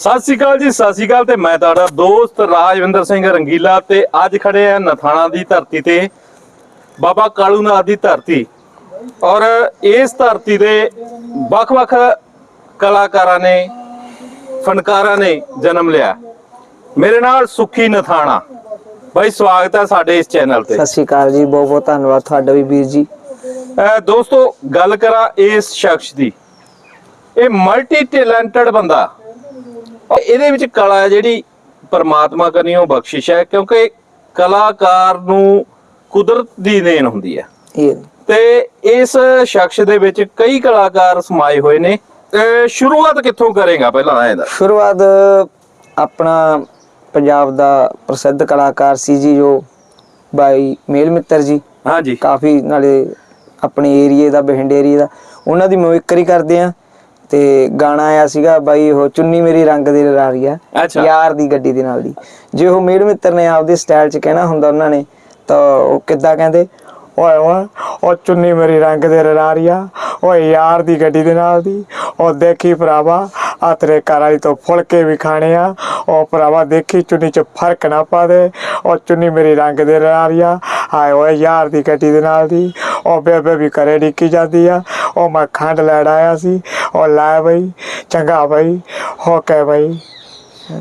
ਸਤਿ ਸ਼੍ਰੀ ਅਕਾਲ ਜੀ ਸਤਿ ਸ਼੍ਰੀ ਅਕਾਲ ਤੇ ਮੈਂ ਤੁਹਾਡਾ ਦੋਸਤ ਰਾਜਵਿੰਦਰ ਸਿੰਘ ਰੰਗੀਲਾ ਤੇ ਅੱਜ ਖੜੇ ਆ ਨਥਾਣਾ ਦੀ ਧਰਤੀ ਤੇ ਬਾਬਾ ਕਾਲੂ ਨਾਥ ਦੀ ਧਰਤੀ। ਔਰ ਇਸ ਧਰਤੀ ਦੇ ਵੱਖ-ਵੱਖ ਕਲਾਕਾਰਾਂ ਨੇ ਫਨਕਾਰਾਂ ਨੇ ਜਨਮ ਲਿਆ। ਮੇਰੇ ਨਾਲ ਸੁਖੀ ਨਥਾਣਾ। ਬਾਈ ਸਵਾਗਤ ਹੈ ਸਾਡੇ ਇਸ ਚੈਨਲ ਤੇ। ਸਤਿ ਸ਼੍ਰੀ ਅਕਾਲ ਜੀ ਬਹੁਤ ਬਹੁਤ ਧੰਨਵਾਦ ਤੁਹਾਡਾ ਵੀ ਵੀਰ ਜੀ। ਦੋਸਤੋ ਗੱਲ ਕਰਾਂ ਇਸ ਸ਼ਖਸ ਦੀ। ਇਹ ਮਲਟੀ ਟੈਲੈਂਟਡ ਬੰਦਾ। ਇਹਦੇ ਵਿੱਚ ਕਲਾ ਜਿਹੜੀ ਪਰਮਾਤਮਾ ਕਰਨੀਓ ਬਖਸ਼ਿਸ਼ ਹੈ ਕਿਉਂਕਿ ਕਲਾਕਾਰ ਨੂੰ ਕੁਦਰਤ ਦੀ ਦੇਣ ਹੁੰਦੀ ਹੈ। ਤੇ ਇਸ ਸ਼ਖਸ ਦੇ ਵਿੱਚ ਕਈ ਕਲਾਕਾਰ ਸਮਾਏ ਹੋਏ ਨੇ। ਸ਼ੁਰੂਆਤ ਕਿੱਥੋਂ ਕਰੇਗਾ ਪਹਿਲਾਂ ਇਹਦਾ ਸ਼ੁਰੂਆਤ ਆਪਣਾ ਪੰਜਾਬ ਦਾ ਪ੍ਰਸਿੱਧ ਕਲਾਕਾਰ ਸੀ ਜੀ ਜੋ ਬਾਈ ਮੇਲ ਮਿੱਤਰ ਜੀ। ਹਾਂਜੀ ਕਾਫੀ ਨਾਲੇ ਆਪਣੇ ਏਰੀਏ ਦਾ ਬਹਿੰਡ ਏਰੀਏ ਦਾ ਉਹਨਾਂ ਦੀ ਮਿਮਿਕਰੀ ਕਰਦੇ ਆ ਤੇ ਗਾਣਾ ਆਇਆ ਸੀਗਾ ਬਾਈ ਉਹ ਚੁੰਨੀ ਮੇਰੀ ਰੰਗ ਦੇ ਲਰਾਰੀਆ ਅੱਛਾ। ਯਾਰ ਦੀ ਗੱਡੀ ਦੇ ਨਾਲ ਦੀ ਜੇ ਉਹ ਮੇਲ ਮਿੱਤਰ ਨੇ ਆਪਦੇ ਸਟਾਈਲ 'ਚ ਕਹਿਣਾ ਹੁੰਦਾ ਉਹਨਾਂ ਨੇ ਤਾਂ ਉਹ ਕਿੱਦਾਂ ਕਹਿੰਦੇ ਓਏ ਓਏ ਉਹ ਚੁੰਨੀ ਮੇਰੀ ਰੰਗ ਦੇ ਲਰਾਰੀਆ ਓਏ ਯਾਰ ਦੀ ਗੱਡੀ ਦੇ ਨਾਲ ਦੀ ਉਹ ਦੇਖੀ ਭਰਾਵਾ ਆ ਤੇਰੇ ਤੋਂ ਫੁਲਕੇ ਵੀ ਖਾਣੇ ਆ। ਉਹ ਭਰਾਵਾ ਦੇਖੀ, ਚੁੰਨੀ 'ਚ ਫ਼ਰਕ ਨਾ ਪਾ ਦੇ। ਉਹ ਚੁੰਨੀ ਮੇਰੀ ਰੰਗ ਦੇ ਲਰਾਰੀਆ ਹਾਏ ਓਏ, ਯਾਰ ਦੀ ਗੱਡੀ ਦੇ ਨਾਲ ਦੀ। ਉਹ ਬੇਬੇ ਵੀ ਘਰੇ ਡਿੱਕੀ ਜਾਂਦੀ ਆ। ਉਹ ਮੈਂ ਖੰਡ ਲੈਣ ਆਇਆ ਸੀ। ਉਹ ਲੈ ਬਈ, ਚੰਗਾ ਬਈ। ਹੋ ਕੇ ਬਈ।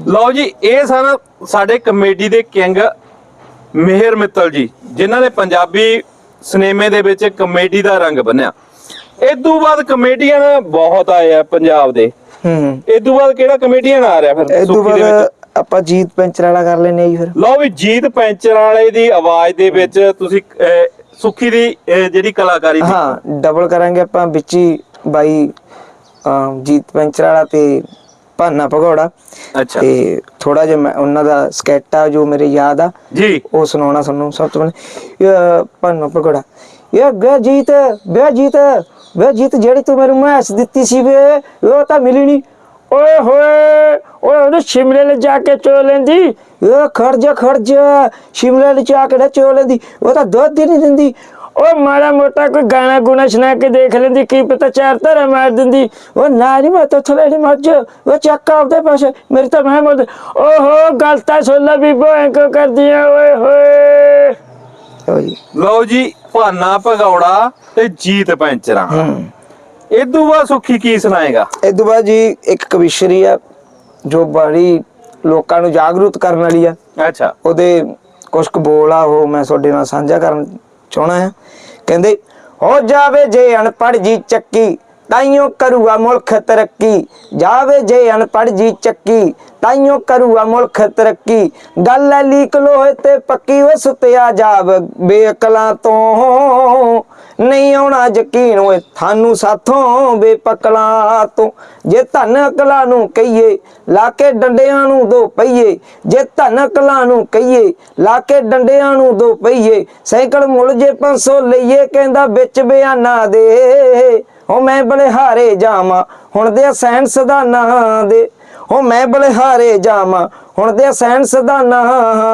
ਲਓ ਜੀ, ਇਹ ਸਨ ਸਾਡੇ ਕਮੇਡੀ ਦੇ ਕਿੰਗ ਮਿਹਰ ਮਿੱਤਲ ਜੀ, ਜਿਨ੍ਹਾਂ ਨੇ ਪੰਜਾਬੀ ਸਿਨੇਮੇ ਦੇ ਵਿੱਚ ਕਮੇਡੀ ਦਾ ਰੰਗ ਬੰਨਿਆ। ਇਦੋਂ ਬਾਅਦ ਕਮੇਡੀਅਨ ਬਹੁਤ ਆਏ ਆ ਪੰਜਾਬ ਦੇ। ਹੂੰ। ਇਦੋਂ ਬਾਅਦ ਕਿਹੜਾ ਕਮੇਡੀਅਨ ਆ ਰਿਹਾ ਫਿਰ? ਇਹ ਤੋਂ ਸੁੱਖੀ ਦੇ ਬਾਅਦ ਆਪਾਂ ਜੀਤ ਪੈਂਚਰ ਵਾਲਾ ਕਰ ਲੈਨੇ ਜੀ ਫਿਰ। ਲਓ ਵੀ ਜੀਤ ਪੈਂਚਰ ਵਾਲੇ ਦੀ ਆਵਾਜ਼ ਦੇ ਵਿੱਚ ਤੁਸੀਂ ਅਹ, ਸੁੱਖੀ ਦੀ ਅਹ, ਜਿਹੜੀ ਕਲਾਕਾਰੀ ਸੀ ਹਾਂ ਡਬਲ ਕਰਾਂਗੇ ਆਪਾਂ ਵਿੱਚ ਹੀ ਬਾਈ ਅਮ, ਜੀਤ ਪੈਂਚਰ ਵਾਲਾ ਤੇ ਭਾਨਾ ਭਗੌੜਾ। ਅੱਛਾ। ਤੇ ਥੋੜਾ ਜਿਹਾ ਮੈਂ ਉਹਨਾਂ ਦਾ ਸਕੈਟ ਆ ਜੋ ਮੇਰੇ ਯਾਦ ਆ। ਜੀ। ਉਹ ਸੁਣਾਉਣਾ ਤੁਹਾਨੂੰ ਸਭ ਤੋਂ ਪਹਿਲਾਂ। ਭਾਨਾ ਭਗੌੜਾ। ਇਹ ਵੇ ਜੀਤ ਵੇ ਜੀਤ। ਵੇ ਜੀਤ, ਜਿਹੜੀ ਤੂੰ ਮੈਨੂੰ ਮੈਸ ਦਿੱਤੀ ਸੀ ਵੇ ਉਹ ਤਾਂ ਮਿਲੀ ਨਹੀਂ ਓਏ ਹੋਏ, ਓਏ ਉਹਨੇ ਸ਼ਿਮਲੇ ਲੈ ਜਾ ਕੇ ਚੋ ਲੈਂਦੀ। ਇਹ ਖਰਜਾ ਖਰਜਾ, ਸ਼ਿਮਲੇ ਲੈ ਜਾ ਕੇ ਚੋ ਲੈਂਦੀ। ਉਹ ਤਾਂ ਦੁੱਧ ਹੀ ਨਹੀਂ ਦਿੰਦੀ। ਓਏ ਮਾੜਾ ਮੋਟਾ ਕੋਈ ਗਾਣਾ ਗੁਣਾ ਸੁਣਾ ਕੇ ਦੇਖ ਲੈਂਦੀ, ਕੀ ਪਤਾ ਚਾਰ ਧਾਰਾ ਮਾਰ ਦਿੰਦੀ। ਉਹ ਨਾ ਨਹੀਂ ਮੈਂ ਤਾਂ ਥਲੇ ਨਹੀਂ ਮੱਝ। ਉਹ ਚੱਕ ਆਪਦੇ ਪਾਸੇ, ਮੇਰੀ ਤਾਂ ਮੈਂ ਮੋਦ ਓਹੋ ਗਲਤਾ ਸੋਲਾ ਬੀਬੋ, ਐਂ ਕਿਉਂ ਕਰਦੀ ਓਏ ਹੋਏ। ਲਓ ਜੀ ਭਾਨਾ ਭਗੌੜਾ ਤੇ ਜੀਤ ਪੈਂਚਰਾਂ। ਹੂੰ। ਇਦੋਂ ਬਾਅਦ ਸੁੱਖੀ ਕੀ ਸੁਣਾਏਗਾ? ਤੋਂ ਬਾਅਦ ਜੀ ਇੱਕ ਕਵਿਸ਼ਰੀ ਆ ਜੋ ਬੜੀ ਲੋਕਾਂ ਨੂੰ ਜਾਗਰੂਕ ਕਰਨ ਵਾਲੀ ਆ। ਅੱਛਾ। ਉਹਦੇ ਕੁਝ ਕੁ ਬੋਲ ਆ ਉਹ ਮੈਂ ਤੁਹਾਡੇ ਨਾਲ ਸਾਂਝਾ ਕਰਨ ਚਾਹਣਾ ਆ ਕਹਿੰਦੇ ਹੋ ਜਾਵੇ ਜੇ ਅਨਪੜ ਜੀ ਚੱਕੀ ਤਾਈਓ ਕਰੂਗਾ ਮੁਲਕ ਤਰੱਕੀ, ਜਾਵੇ ਜੇ ਅਨਪੜ ਜੀ ਚੱਕੀ। ਤਾਈਓ ਕਰੂਗਾ ਮੁਲਕ ਤਰੱਕੀ, ਗੱਲ ਐ ਲੀਕ ਲੋਹੇ ਤੇ ਪੱਕੀ ਓ ਸੁੱਤਿਆ ਜਾਬ ਬੇਅਕਲਾਂ ਤੋਂ। ਨਹੀਂ ਆਉਣਾ ਯਕੀਨ ਓਏ ਥਾਨੂੰ ਸਾਥੋਂ ਬੇਪਕਲਾਂ ਤੋਂ। ਜੇ ਧਨ ਅਕਲਾਂ ਨੂੰ ਕਹੀਏ, ਲਾ ਕੇ ਡੰਡਿਆਂ ਨੂੰ ਦੋ ਪਈਏ ਜੇ ਧਨ ਅਕਲਾਂ ਨੂੰ ਕਹੀਏ, ਲਾ ਕੇ ਡੰਡਿਆਂ ਨੂੰ ਦੋ ਪਈਏ ਸਾਈਕਲ ਮੁੱਲ ਜੇ 500 ਲਈਏ, ਕਹਿੰਦਾ ਵਿੱਚ ਬਿਆਨਾ ਦੇ। ਉਹ ਮੈਂ ਬਲਿਹਾਰੇ ਜਾਵਾਂ, ਹੁਣ ਦੇ ਸਾਇੰਸ ਦਾ ਦੇ। ਉਹ ਮੈਂ ਬਲਿਹਾਰੇ ਜਾਵਾਂ, ਹੁਣ ਦੇ ਸਾਇੰਸ ਦਾ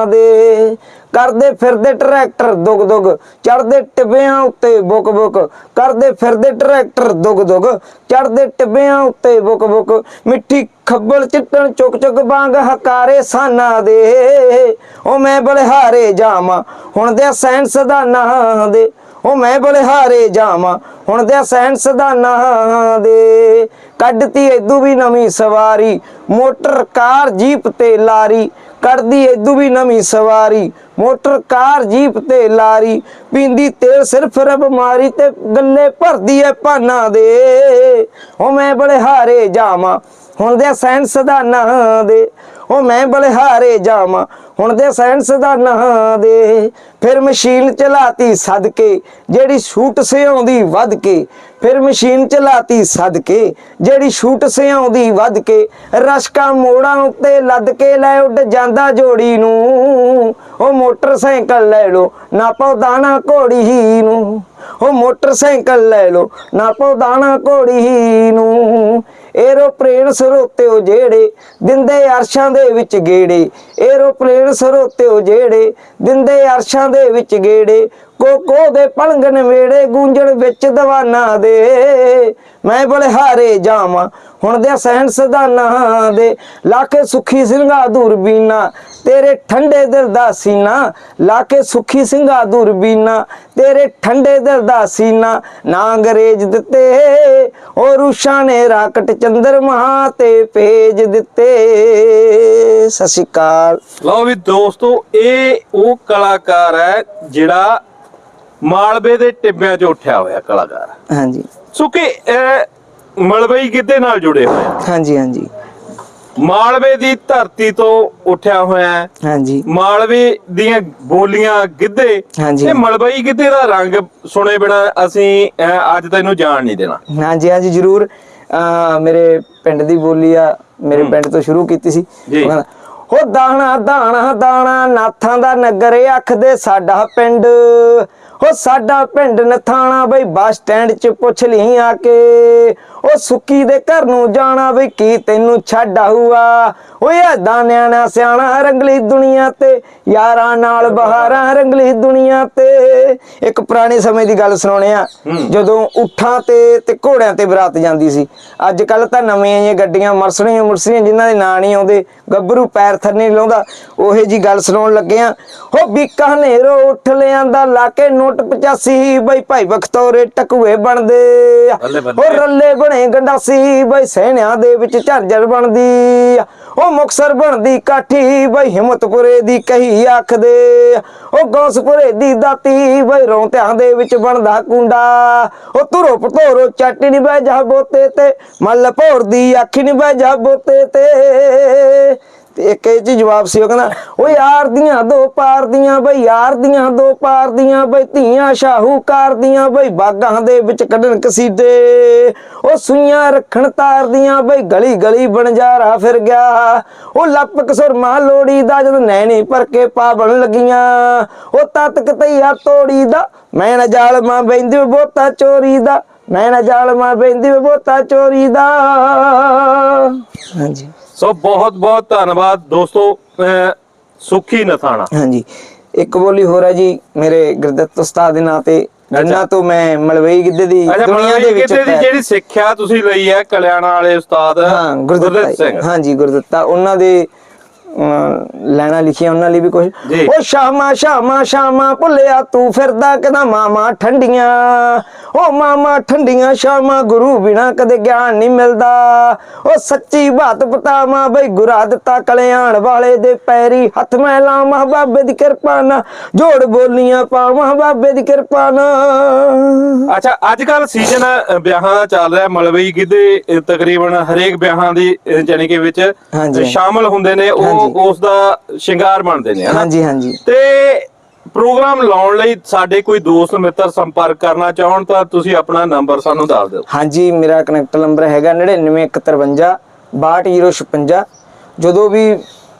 ਦੇ। ਕਰਦੇ ਫਿਰਦੇ ਟਰੈਕਟਰ ਦੁਗ ਦੁਗ, ਚੜਦੇ ਟਿੱਬਿਆਂ ਉੱਤੇ ਬੁਕ ਬੁਕ। ਕਰਦੇ ਫਿਰਦੇ ਟਰੈਕਟਰ ਦੁਗ ਦੁਗ, ਚੜਦੇ ਟਿੱਬਿਆਂ ਉੱਤੇ ਬੁਕ ਬੁਕ। ਮਿੱਠੀ ਖੱਬਲ ਚਿੱਟਣ ਚੁੱਕ ਚੁੱਕ ਬਾਂਗ ਹਕਾਰੇ ਸਾਨਾ ਦੇ। ਉਹ ਮੈਂ ਬਲਿਹਾਰੇ ਜਾਵਾਂ, ਹੁਣ ਦੇ ਸਾਇੰਸ ਦਾ ਨਾਂ ਦੇ। ਉਹ ਮੈਂ ਬਲਿਹਾਰੇ ਜਾਵਾਂ, ਹੁਣ ਦੇ ਸਾਇੰਸ ਦਾ ਨਾਂ ਦੇ। ਕੱਢਤੀ ਏਦੂ ਵੀ ਨਵੀਂ ਸਵਾਰੀ, ਮੋਟਰ ਕਾਰ, ਜੀਪ ਤੇ ਲਾਰੀ। ਕੱਢਦੀ ਏਦੂ ਵੀ ਨਵੀਂ ਸਵਾਰੀ, ਮੋਟਰ ਕਾਰ, ਜੀਪ ਤੇ ਲਾਰੀ। ਪੀਂਦੀ ਤੇਲ ਸਿਰਫ ਰਬ ਮਾਰੀ ਤੇ ਗੱਲੇ ਭਰਦੀ ਐ ਭਾਨਾ ਦੇ। ਉਹ ਮੈਂ ਬਲਿਹਾਰੇ ਜਾਵਾਂ, ਹੁਣ ਦੇ ਸਾਇੰਸ ਦਾ ਨਾਂ ਦੇ। ਉਹ ਮੈਂ ਬਲਿਹਾਰੇ ਜਾਵਾਂ। ਹੁਣ ਦੇ ਸਾਇੰਸ ਦਾ ਨਾਂ ਦੇ। ਫਿਰ ਮਸ਼ੀਨ ਚਲਾਤੀ ਸਦਕੇ, ਜਿਹੜੀ ਸ਼ੂਟ ਸਿਆਉਂਦੀ ਵੱਧ ਕੇ ਫਿਰ ਮਸ਼ੀਨ ਚਲਾਤੀ ਸਦਕੇ, ਜਿਹੜੀ ਸ਼ੂਟ ਸਿਆਉਂਦੀ ਵੱਧ ਕੇ ਰਸ਼ਕਾ ਮੋੜਾਂ ਉੱਤੇ ਲੱਦ ਕੇ ਲੈ ਉੱਡ ਜਾਂਦਾ ਜੋੜੀ ਨੂੰ। ਉਹ ਮੋਟਰਸਾਈਕਲ ਲੈ ਲੋ ਨਾ ਪਾਉ ਦਾਣਾ ਘੋੜੀ ਨੂੰ। ਉਹ ਮੋਟਰਸਾਈਕਲ ਲੈ ਲੋ ਨਾ ਪਾਉ ਦਾਣਾ ਘੋੜੀ ਨੂੰ। ਏਰੋਪਲੇਨ ਸਰੋਤਿਓ ਜਿਹੜੇ ਦਿੰਦੇ ਅਰਸ਼ਾਂ ਦੇ ਵਿੱਚ ਗੇੜੇ। ਏਰੋਪਲੇਨ ਸਰੋਤਿਓ ਜਿਹੜੇ ਦਿੰਦੇ ਅਰਸ਼ਾਂ ਦੇ ਵਿੱਚ ਗੇੜੇ। ਕੋਕੋ ਦੇ ਪਲੰਗਨ ਵੇੜੇ ਗੂੰਜਣ ਵਿੱਚ ਦਵਾਨਾ ਦੇ। ਮੈਂ ਬਲਿਹਾਰੇ ਜਾਵਾਂ। ਹੁਣ ਦੇ ਸੈਂਸ ਦਾ ਨਾਂ ਦੇ ਲਾਕੇ ਸੁਖੀ ਸਿੰਘਾ ਦੂਰਬੀਨਾ ਤੇਰੇ ਠੰਡੇ ਦਿਲ ਦਾ ਸੀਨਾ ਲਾਕੇ ਸੁਖੀ ਸਿੰਘਾ ਦੂਰਬੀਨਾ ਤੇਰੇ ਠੰਡੇ ਦਿਲ ਦਾ ਸੀਨਾ ਨਾ ਅੰਗਰੇਜ਼ ਦਿੱਤੇ ਉਹ ਰੂਸ਼ਾਂ ਨੇ ਰਾਕਟ ਚੰਦਰਮਾ ਤੇ ਭੇਜ ਦਿੱਤੇ। ਅਕਾਲ। ਲਓ ਵੀ ਦੋਸਤੋ ਇਹ ਉਹ ਕਲਾਕਾਰ ਹੈ ਜਿਹੜਾ ਮਾਲਵੇ ਦੇ ਟਿੱਬਿਆਂ 'ਚ ਉੱਠਿਆ ਹੋਇਆ ਕਲਾਕਾਰ। ਹਾਂਜੀ। ਸੋ ਕਿ ਇਹ ਮਲਵਈ ਗਿੱਧੇ ਨਾਲ ਜੁੜੇ ਹੋਏ ਆ? ਹਾਂਜੀ ਹਾਂਜੀ। ਮਾਲਵੇ ਦੀ ਧਰਤੀ ਤੋਂ ਉੱਠਿਆ ਹੋਇਆ ਹੈ। ਹਾਂਜੀ। ਮਾਲਵੇ ਦੀਆਂ ਬੋਲੀਆਂ ਗਿੱਧੇ ਹਾਂਜੀ। ਇਹ ਮਲਵਈ ਗਿੱਧੇ ਦਾ ਰੰਗ ਸੁਣੇ ਬਿਨਾ ਅਸੀਂ ਅਹ, ਅੱਜ ਤੈਨੂੰ ਜਾਣ ਨਹੀਂ ਦੇਣਾ। ਹਾਂਜੀ ਹਾਂਜੀ ਜਰੂਰ। ਅਹ ਮੇਰੇ ਪਿੰਡ ਦੀ ਬੋਲੀ ਆ ਮੇਰੇ ਪਿੰਡ ਤੋਂ ਸ਼ੁਰੂ ਕੀਤੀ ਸੀ। ਜੀ। ਉਹ ਕਹਿੰਦਾ, ਹੋ ਦਾਣਾ ਦਾਣਾ ਦਾਣਾ ਨਾਥਾਂ ਦਾ ਨਗਰ ਆਖਦੇ ਸਾਡਾ ਪਿੰਡ। ਹੋ ਸਾਡਾ ਪਿੰਡ ਨਥਾਣਾ ਬਈ ਬੱਸ ਸਟੈਂਡ 'ਚ ਪੁੱਛ ਲਈ ਆ ਕੇ। ਉਹ ਸੁੱਕੀ ਦੇ ਘਰ ਨੂੰ ਜਾਣਾ ਬਈ ਕੀ ਤੈਨੂੰ ਛੱਡ ਆਊਗਾ। ਓਏ ਐਦਾਂ ਨਿਆਣਾ ਸਿਆਣਾ ਰੰਗਲੀ ਦੁਨੀਆ ਤੇ ਯਾਰਾਂ ਨਾਲ ਬਹਾਰਾਂ ਰੰਗਲੀ ਦੁਨੀਆ ਤੇ। ਇੱਕ ਪੁਰਾਣੇ ਸਮੇਂ ਦੀ ਗੱਲ ਸੁਣਾਉਣੇ ਆ ਜਦੋਂ ਉਠਾਂ ਤੇ ਤੇ ਘੋੜਿਆਂ ਤੇ ਬਰਾਤ ਜਾਂਦੀ ਸੀ। ਅੱਜ ਕੱਲ ਤਾਂ ਨਵੀਆਂ ਜਿਹੀਆਂ ਗੱਡੀਆਂ ਮਰਸਣੀਆਂ ਮੁਰਸਣੀਆਂ ਜਿਨ੍ਹਾਂ ਦੇ ਨਾਂ ਨਹੀਂ ਆਉਂਦੇ ਗੱਭਰੂ ਪੈਰ ਥਰ ਨਹੀਂ ਲਾਉਂਦਾ। ਉਹੇ ਜੀ ਗੱਲ ਸੁਣਾਉਣ ਲੱਗੇ ਆ ਹੋ ਬੀਕਾਨੇਰੋਂ ਉੱਠ ਲਿਆਂਦਾ ਲਾ ਕੇ ਨੋਟ 85 ਬਈ ਭਾਈ ਬਖਤੌਰੇ ਟਕੂਏ ਬਣਦੇ। ਉਹ ਰੱਲੇ ਬਣੇ ਗੰਡਾਸੀ ਬਈ ਸੈਨਿਆਂ ਦੇ ਵਿੱਚ ਝਰਝਰ ਬਣਦੀ ਉਹ ਮੁਕਸਰ ਬਣਦੀ ਕਾਠੀ ਬਈ ਹਿੰਮਤਪੁਰੇ ਦੀ ਕਹੀ ਆਖਦੇ ਉਹ ਗੌਸਪੁਰੇ ਦੀ ਦਾਤੀ ਬਈ ਰੌਂਤਿਆਂ ਦੇ ਵਿੱਚ ਬਣਦਾ ਕੁੰਡਾ। ਉਹ ਤੁਰੋ ਪਤੋਰੋ ਚੱਟ ਨਹੀਂ ਬਹਿ ਜਾ ਬੋਤੇ ਤੇ। ਮੱਲ ਭੋਰ ਦੀ ਅੱਖ ਨਹੀਂ ਬਹਿ ਜਾ ਬੋਤੇ ਤੇ। ਤੇ ਇੱਕ ਇਹ 'ਚ ਜਵਾਬ ਸੀ, ਉਹ ਕਹਿੰਦਾ ਓ ਯਾਰ ਦੀਆਂ ਦੋ ਪਾਰ ਦੀਆਂ ਬਈ, ਯਾਰ ਦੀਆਂ ਦੋ ਪਾਰ ਦੀਆਂ ਬਈ, ਧੀਆਂ ਸ਼ਾਹੂਕਾਰ ਦੀਆਂ ਬਈ, ਬਾਗਾਂ ਦੇ ਵਿੱਚ ਕੱਢਣ ਕਸੀਦੇ। ਉਹ ਸੂਈਆਂ ਰੱਖਣ ਤਾਰ ਦੀਆਂ ਬਈ, ਗਲੀ ਗਲੀ ਬਣਜਾਰਾ ਫਿਰ ਗਿਆ। ਉਹ ਲੱਪਕ ਸੁਰਮਾ ਲੋੜੀ ਦਾ, ਜਦ ਨੈਣੀ ਭਰ ਕੇ ਪਾਵਣ ਲੱਗੀਆਂ। ਉਹ ਤਤ ਕਤਈਆ ਤੋੜੀ ਦਾ, ਮੈਂ ਨਾ ਜਾਲ ਮਾਂ ਬੈਂਦੀ ਬੋਤਾ ਚੋਰੀ ਦਾ। ਮੈਂ ਨਾ ਜਾਲ ਮਾਂ ਬੈਂਦੀ ਬੋਤਾ ਚੋਰੀ ਦਾ। ਹਾਂਜੀ। ਸੋ ਬਹੁਤ ਬਹੁਤ ਧੰਨਵਾਦ ਦੋਸਤੋ ਸੁਖੀ ਨਥਾਣਾ। ਹਾਂਜੀ। ਇੱਕ ਬੋਲੀ ਹੋਰ ਹੈ ਜੀ ਮੇਰੇ ਗੁਰਦੱਤ ਉਸਤਾਦ ਦੇ ਨਾਂ ਤੇ ਜਿਨ੍ਹਾਂ ਤੋਂ ਮੈਂ ਮਲਵਈ ਗਿੱਧੇ ਦੀ ਦੁਨੀਆ ਦੇ ਵਿੱਚ ਗਿੱਧੇ ਦੀ ਜਿਹੜੀ ਸਿੱਖਿਆ ਤੁਸੀਂ ਲਈ ਹੈ ਕਲਿਆਣਾ ਵਾਲੇ ਉਸਤਾਦ ਹਾਂ ਗੁਰਦਿੱਤ ਸਿੰਘ। ਹਾਂਜੀ ਗੁਰਦੱਤਾ। ਉਹਨਾਂ ਦੇ ਲੈਣਾ ਲਿਖੀਆਂ ਉਹਨਾਂ ਲਈ ਵੀ ਕੁਝ। ਉਹ ਸ਼ਾਮਾ ਸ਼ਾਮਾ ਸ਼ਾਮਾ ਭੁੱਲਿਆ ਤੂੰ ਫਿਰਦਾ ਕਹਿੰਦਾ ਮਾਮਾ ਠੰਡੀਆਂ। ਉਹ ਮਾਮਾ ਠੰਡੀਆਂ ਸ਼ਾਮਾ ਗੁਰੂ ਬਿਨਾ ਕਦੇ ਗਿਆਨ ਨਹੀਂ ਮਿਲਦਾ। ਉਹ ਸੱਚੀ ਬਾਤ ਬਤਾਵਾਂ ਬਈ ਗੁਰਾ ਦਿੱਤਾ ਕਲਿਆਣ ਵਾਲੇ ਦੇ ਪੈਰੀ ਹੱਥ ਮੈਂ ਲਾਵਾਂ ਬਾਬੇ ਦੀ ਕਿਰਪਾ ਨਾਲ। ਜੋੜ ਬੋਲੀਆਂ ਪਾਵਾਂ ਬਾਬੇ ਦੀ ਕਿਰਪਾ ਨਾਲ। ਅੱਛਾ ਅੱਜ ਕੱਲ ਸੀਜ਼ਨ ਵਿਆਹਾਂ ਦਾ ਚੱਲ ਰਿਹਾ ਮਲਵਈ ਗਿੱਧੇ ਅਹ, ਤਕਰੀਬਨ ਹਰੇਕ ਵਿਆਹਾਂ ਦੀ ਜਾਣੀ ਕਿ ਵਿੱਚ ਸ਼ਾਮਲ ਹੁੰਦੇ ਨੇ ਉਹ। ਉਸ ਦਾ ਸ਼ਿੰਗਾਰ ਬਣਦੇ ਨੇ? ਹਾਂਜੀ ਹਾਂਜੀ। ਤੇ ਪ੍ਰੋਗਰਾਮ ਲਾਉਣ ਲਈ ਸਾਡੇ ਕੋਈ ਦੋਸਤ, ਮਿੱਤਰ ਸੰਪਰਕ ਕਰਨਾ ਚਾਹਣ ਤਾਂ ਤੁਸੀਂ ਆਪਣਾ ਨੰਬਰ ਸਾਨੂੰ ਦੱਸ ਦਿਓ। ਹਾਂਜੀ, ਮੇਰਾ ਕਨੈਕਟ ਨੰਬਰ ਹੈਗਾ 9951 62056 ਜਦੋਂ ਵੀ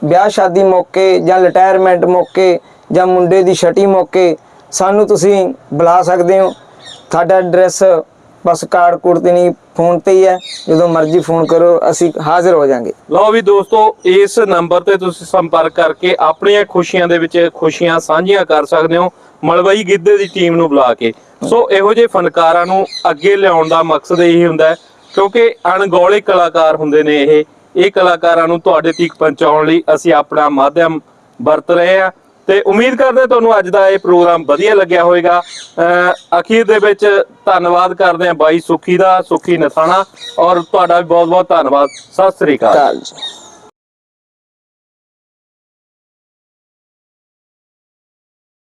ਵਿਆਹ ਸ਼ਾਦੀ ਮੌਕੇ ਜਾਂ ਰਿਟਾਇਰਮੈਂਟ ਮੌਕੇ ਜਾਂ ਮੁੰਡੇ ਦੀ ਛਟੀ ਮੌਕੇ ਸਾਨੂੰ ਤੁਸੀਂ ਬੁਲਾ ਸਕਦੇ ਹੋ। ਸਾਡਾ ਐਡਰੈਸ ਬਸ ਕਾਰਡ ਕੋਡ ਤੇ ਨਹੀਂ, ਫੋਨ ਤੇ ਹੀ ਹੈ। ਜਦੋਂ ਮਰਜ਼ੀ ਫੋਨ ਕਰੋ, ਅਸੀਂ ਹਾਜ਼ਰ ਹੋ ਜਾਾਂਗੇ। ਲਓ ਵੀ ਦੋਸਤੋ, ਇਸ ਨੰਬਰ ਤੇ ਤੁਸੀਂ ਸੰਪਰਕ ਕਰਕੇ ਆਪਣੀਆਂ ਖੁਸ਼ੀਆਂ ਦੇ ਵਿੱਚ ਖੁਸ਼ੀਆਂ ਸਾਂਝੀਆਂ ਕਰ ਸਕਦੇ ਹੋ ਮਲਵਈ ਗਿੱਧੇ ਦੀ ਟੀਮ ਨੂੰ ਬੁਲਾ ਕੇ। ਸੋ ਇਹੋ ਜਿਹੇ ਫਨਕਾਰਾਂ ਨੂੰ ਅੱਗੇ ਲਿਆਉਣ ਦਾ ਮਕਸਦ ਇਹੀ ਹੁੰਦਾ ਹੈ, ਕਿਉਂਕਿ ਅਣਗੌਲੇ ਕਲਾਕਾਰ ਹੁੰਦੇ ਨੇ ਇਹ। ਇਹ ਕਲਾਕਾਰਾਂ ਨੂੰ ਤੁਹਾਡੇ ਤੀਕ ਪਹੁੰਚਾਉਣ ਲਈ ਅਸੀਂ ਆਪਣਾ ਮਾਧਿਅਮ ਵਰਤ ਰਹੇ ਹਾਂ। ਤੇ ਉਮੀਦ ਕਰਦੇ ਹਾਂ ਤੁਹਾਨੂੰ ਅੱਜ ਦਾ ਇਹ ਪ੍ਰੋਗਰਾਮ ਵਧੀਆ ਲੱਗਿਆ ਹੋਵੇਗਾ। ਅਹ ਅਖੀਰ ਦੇ ਵਿੱਚ ਧੰਨਵਾਦ ਕਰਦੇ ਹਾਂ ਬਾਈ ਸੁਖੀ ਦਾ, ਸੁਖੀ ਨਥਾਣਾ ਔਰ ਤੁਹਾਡਾ ਵੀ ਬਹੁਤ ਬਹੁਤ ਧੰਨਵਾਦ। ਸਤਿ ਸ੍ਰੀ ਅਕਾਲ।